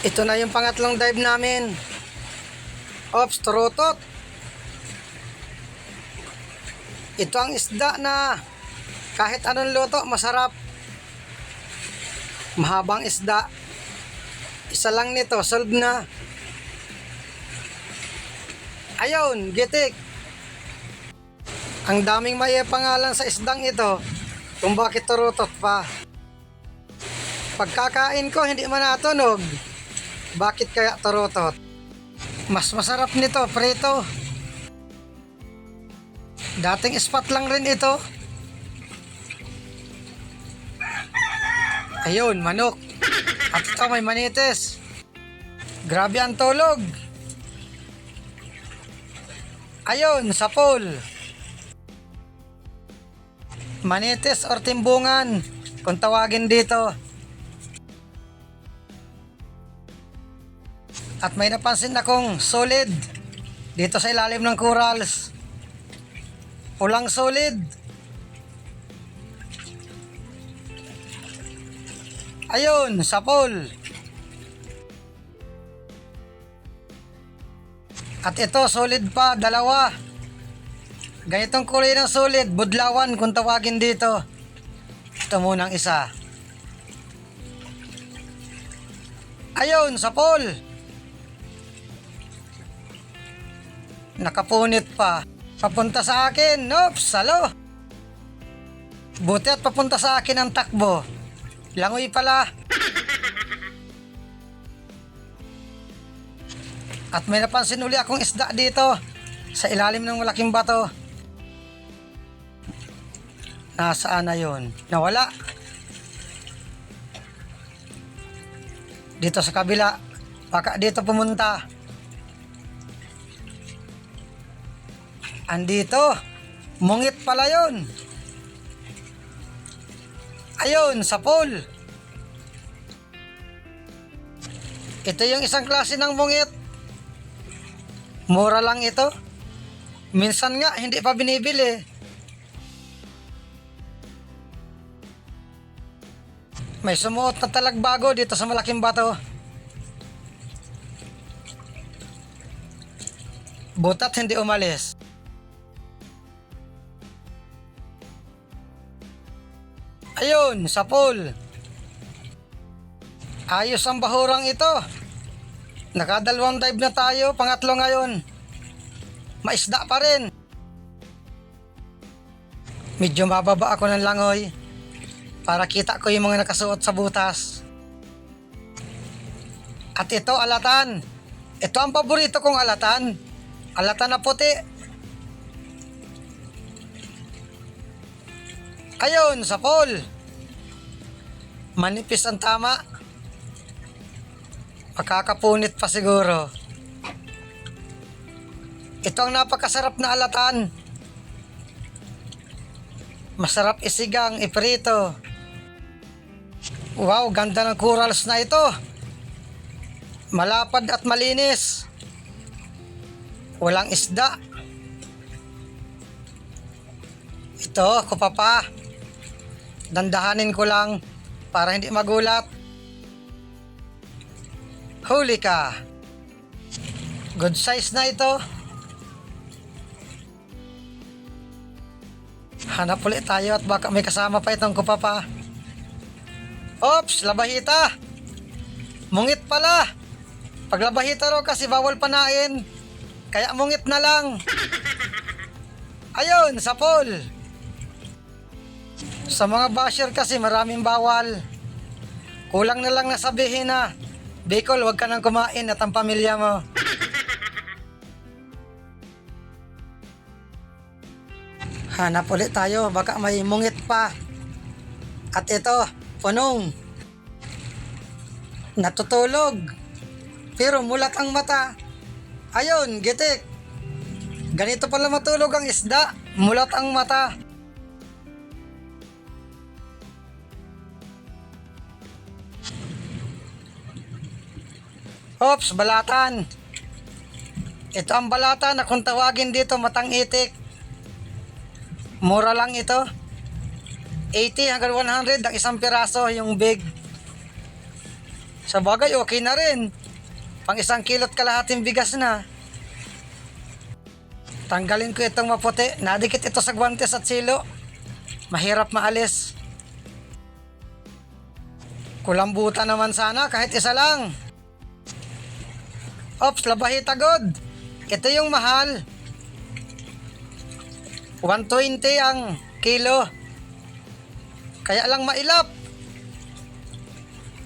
Ito na yung pangatlong dive namin. Ops, turutot. Ito ang isda na kahit anong luto, masarap. Mahabang isda. Isa lang nito, solve na. Ayun, gitik. Ang daming may pangalan sa isdang ito kung bakit turutot pa. Pagkakain ko, hindi man natunog. Bakit kaya turutot? Mas masarap nito, prito. Dating spot lang rin ito. Ayun, manok. At ito may manites. Grabe ang tulog. Ayun, sapol. Manites or timbungan, kung tawagin dito. At may napansin akong solid dito sa ilalim ng corals. Pulang solid. Ayun, sapol. At ito, solid pa, dalawa. Ganitong kulay ng solid, budlawan kung tawagin dito. Ito munang isa. Ayun, sapol. Nakapunit pa. Papunta sa akin. Oops, salo. Buti at papunta sa akin ang takbo. Langoy pala. At may napansin uli akong isda dito sa ilalim ng malaking bato. Nasaan na yun? Nawala. Dito sa kabila. Baka dito pumunta. Andito. Mungit pala yun. Ayun, sa pool. Ito yung isang klase ng mungit. Mura lang ito. Minsan nga, hindi pa binibili. May sumuot na talagbago dito sa malaking bato. Butat hindi umalis. Ayun, sa pool. Ayos ang bahurang ito. Nakadalawang dive na tayo, pangatlo ngayon. Maisda pa rin. Medyo mababa ako ng langoy para kita ko yung mga nakasuot sa butas. At ito, alatan. Ito ang paborito kong alatan. Alatan na puti. Ayun, sa pool. Manipis ang tama. Makakapunit pa siguro. Ito ang napakasarap na alatan. Masarap isigang, iprito. Wow, ganda ng corals na ito. Malapad at malinis. Walang isda. Ito, kupapa. Dandahanin ko lang para hindi magulat. Huli ka. Good size na ito. Hanap ulit tayo at baka may kasama pa itong kupapa. Ops, labahita. Mungit pala. Pag labahita raw kasi bawal panain. Kaya mungit na lang. Ayun, sa pool. Sa mga basher kasi maraming bawal. Kulang na lang nasabihin na, Bicol, huwag ka nang kumain at ang pamilya mo. Hanap ulit tayo, baka may mungit pa. At ito, punong. Natutulog. Pero mulat ang mata. Ayun, gitik. Ganito pala matulog ang isda. Mulat ang mata. Ops, balatan. Ito ang balatan na kung tawagin dito matang itik. Mura lang ito. 80 hanggang 100 ang isang piraso yung big. Sa bagay, okay na rin. Pang isang kilot kalahating bigas na. Tanggalin ko itong maputi. Nadikit ito sa guwantes at silo. Mahirap maalis. Kulambutan naman sana kahit isa lang. Ops, labahita god. Ito yung mahal. 120 ang kilo. Kaya lang mailap.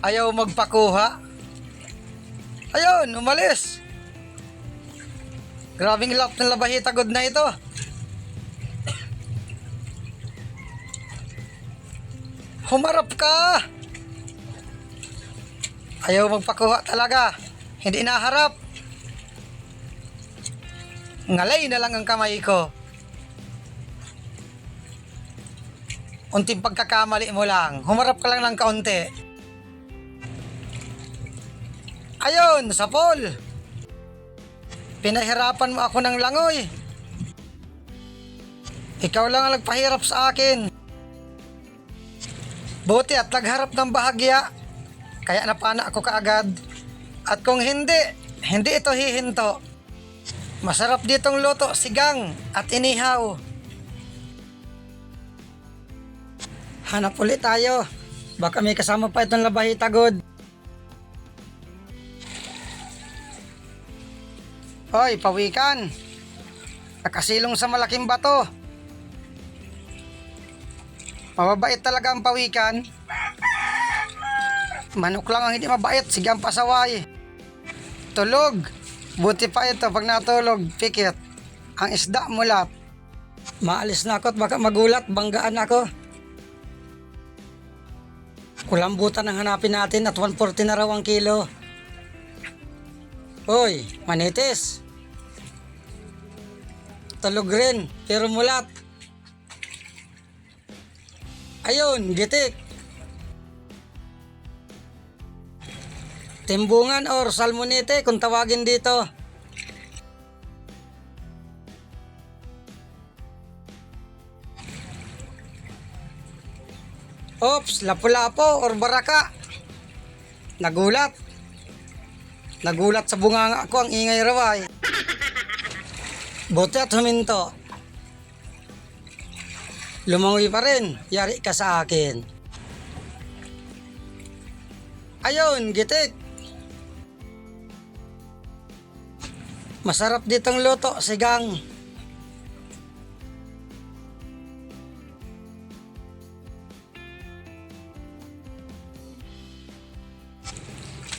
Ayaw magpakuha. Ayun, umalis. Grabing lap ng labahita god na ito. Humarap ka! Ayaw magpakuha talaga. Hindi naharap. Ngalay na lang ang kamay ko. Unting pagkakamali mo lang. Humarap ka lang ng kaunti. Ayun, sa Paul. Pinahirapan mo ako ng langoy. Ikaw lang ang nagpahirap sa akin. Buti at nagharap ng bahagya. Kaya napana ako kaagad. At kung hindi, hindi ito hihinto. Masarap ditong luto, sigang at inihaw. Hanap ulit tayo. Baka may kasama pa itong labahita god. Hoy, pawikan. Nakasilong sa malaking bato. Mababait talaga ang pawikan. Manok lang ang hindi mabait, sige ang pasaway. Tulog. Buti pa ito pag natulog, pikit. Ang isda mulat. Maalis na ako at baka magulat, banggaan ako. Kulambutan ang hanapin natin at 140 na raw ang kilo. Hoy, manitis. Tulog rin, pero mulat. Ayun, gitik. Timbungan or salmonete kung tawagin dito. Ops, lapu-lapo or baraka. Nagulat. Nagulat sa bunganga ko ang ingay raway. Buti at huminto. Lumangoy pa rin. Yari ka sa akin. Ayun, gitik. Masarap ditong luto, sigang.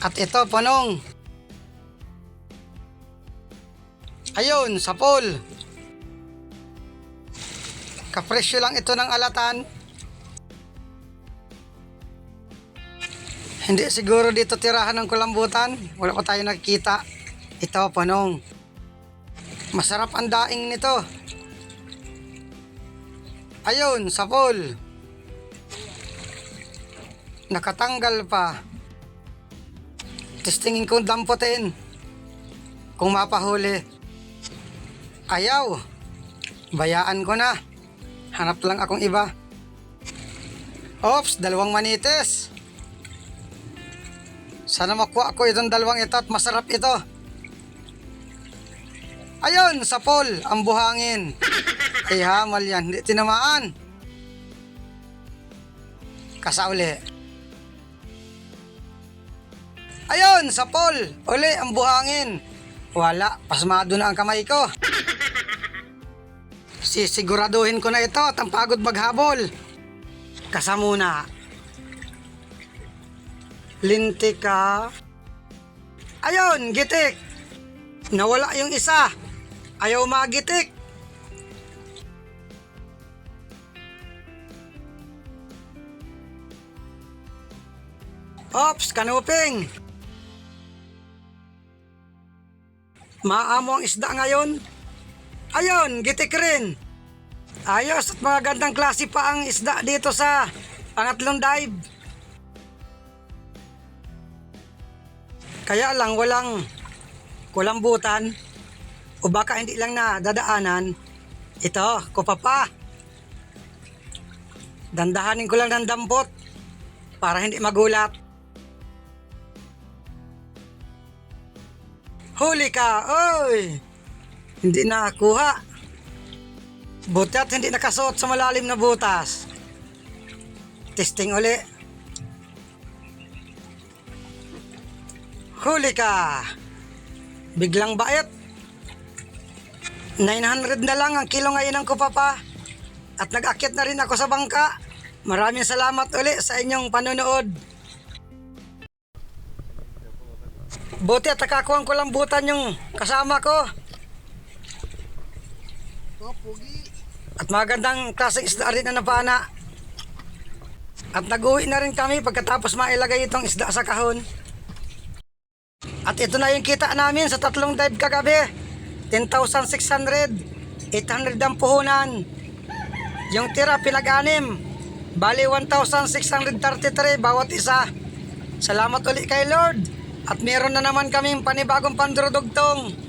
At ito, panong. Ayun, sa pool. Kapresyo lang ito ng alatan. Hindi siguro dito tirahan ng kulambutan. Wala pa tayo nakikita. Ito, panong. Masarap ang daing nito. Ayun, sa pool. Nakatanggal pa. Testingin kong damputin. Kung mapahuli. Ayaw. Bayaan ko na. Hanap lang akong iba. Ops, dalawang manites. Sana makuha ko itong dalawang ito at masarap ito. Ayun, sa pol, ang buhangin. Ay hamal yan, hindi tinamaan. Kasauli. Ayun, sa pol, uli ang buhangin. Wala, pasmado na ang kamay ko. Sisiguraduhin ko na ito at ang pagod maghabol. Kasamuna. Lintika. Ayun, gitik. Nawala yung isa. Ayaw magitik. Ops, kanuping. Maamo ang isda ngayon. Ayun, gitik rin. Ayos at mga gandang klase pa ang isda dito sa pangatlong dive. Kaya lang walang kulambutan o baka hindi lang na dadaanan. Ito, kupapa. Dandahanin ko lang ng dampot para hindi magulat. Huli ka, oy! Hindi nakakuha. Buti at hindi nakasuot sa malalim na butas. Testing uli. Huli ka. Biglang bait. 900 na lang ang kilo ngayon ng kupapa. At nag-akit na rin ako sa bangka. Maraming salamat uli sa inyong panonood. Buti at nakakuha ko lang butan yung kasama ko. At magandang klaseng isda rin na napana. At nag-uwi na rin kami pagkatapos mailagay itong isda sa kahon. At ito na yung kita namin sa tatlong dive kagabi. 10,600. 800 ang puhunan. Yung tira pinag-anim. Bali 1,633 bawat isa. Salamat ulit kay Lord. At meron na naman kaming panibagong pandurudugtong.